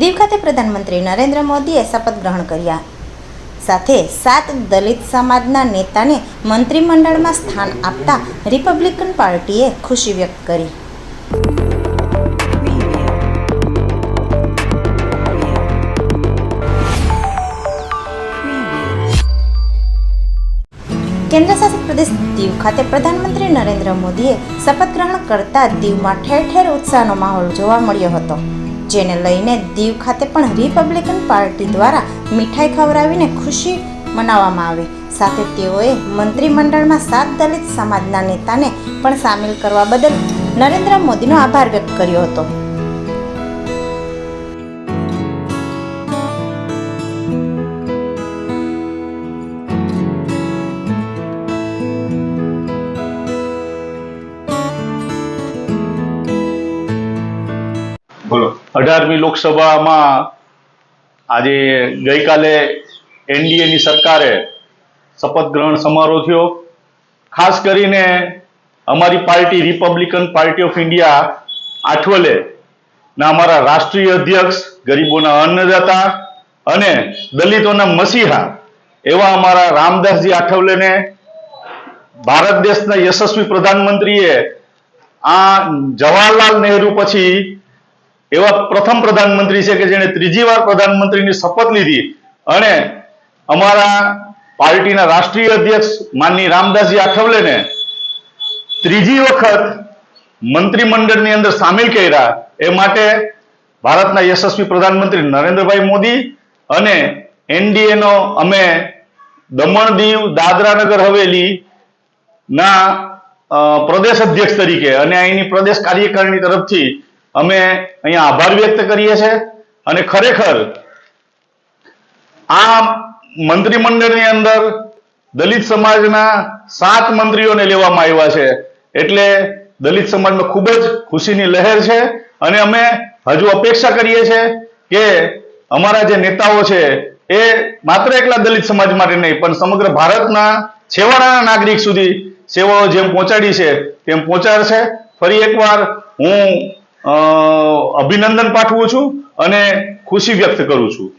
દીવ ખાતે પ્રધાનમંત્રી નરેન્દ્ર મોદીએ શપથ ગ્રહણ કર્યા. સાથે સાત દલિત સમાજના નેતાને મંત્રીમંડળમાં સ્થાન આપતા રિપબ્લિકન પાર્ટીએ ખુશી વ્યક્ત કરી. કેન્દ્રશાસિત પ્રદેશ દીવ ખાતે પ્રધાનમંત્રી નરેન્દ્ર મોદીએ શપથ ગ્રહણ કરતા દીવમાં ઠેર ઠેર ઉત્સાહનો માહોલ જોવા મળ્યો હતો. જેને લઈને દીવ ખાતે પણ રિપબ્લિકન પાર્ટી દ્વારા મીઠાઈ ખવડાવીને ખુશી મનાવવામાં આવી. સાથે તેઓએ મંત્રીમંડળમાં સાત દલિત સમાજના નેતાને પણ સામેલ કરવા બદલ નરેન્દ્ર મોદીનો આભાર વ્યક્ત કર્યો હતો. અઢારમી લોકસભામાં આજે ગઈકાલે એનડીએની સરકારે શપથ ગ્રહણ સમારોહ થયો. ખાસ કરીને અમારી party, Republican party of India Athawale ના અમારા રાષ્ટ્રીય અધ્યક્ષ ગરીબોના અન્નદાતા અને દલિતોના મસીહા એવા અમારા રામદાસજી આઠવલેને ભારત દેશના યશસ્વી પ્રધાનમંત્રીએ આ જવાહરલાલ નહેરુ પછી એવા પ્રથમ પ્રધાનમંત્રી છે કે જેણે ત્રીજી વાર પ્રધાનમંત્રીની શપથ લીધી. અને અમારા પાર્ટીના રાષ્ટ્રીય અધ્યક્ષ માનની રામદાસજી આઠવલેને ત્રીજી વખત મંત્રીમંડળની અંદર સામેલ કર્યા. એ માટે ભારતના યશસ્વી પ્રધાનમંત્રી નરેન્દ્રભાઈ મોદી અને એનડીએ નો અમે દમણ દીવ દાદરા નગર હવેલી ના પ્રદેશ અધ્યક્ષ તરીકે અને અહીંની પ્રદેશ કાર્યકારિણી તરફથી અમે અહીંયા આભાર વ્યક્ત કરીએ છીએ અને ખરેખર આ મંત્રીમંડળની અંદર દલિત સમાજના સાત મંત્રીઓને લેવામાં આવ્યા છે. એટલે દલિત સમાજમાં ખૂબ જ ખુશીની લહેર છે અને અમે હજુ અપેક્ષા કરીએ છીએ કે અમારા જે નેતાઓ છે એ માત્ર એકલા દલિત સમાજ માટે નહીં, પણ સમગ્ર ભારતના છેવાડાના નાગરિક સુધી સેવાઓ જેમ પહોંચાડી છે, તેમ પહોંચાડશે. ફરી એકવાર હું અભિનંદન પાઠવું છું અને ખુશી વ્યક્ત કરું છું.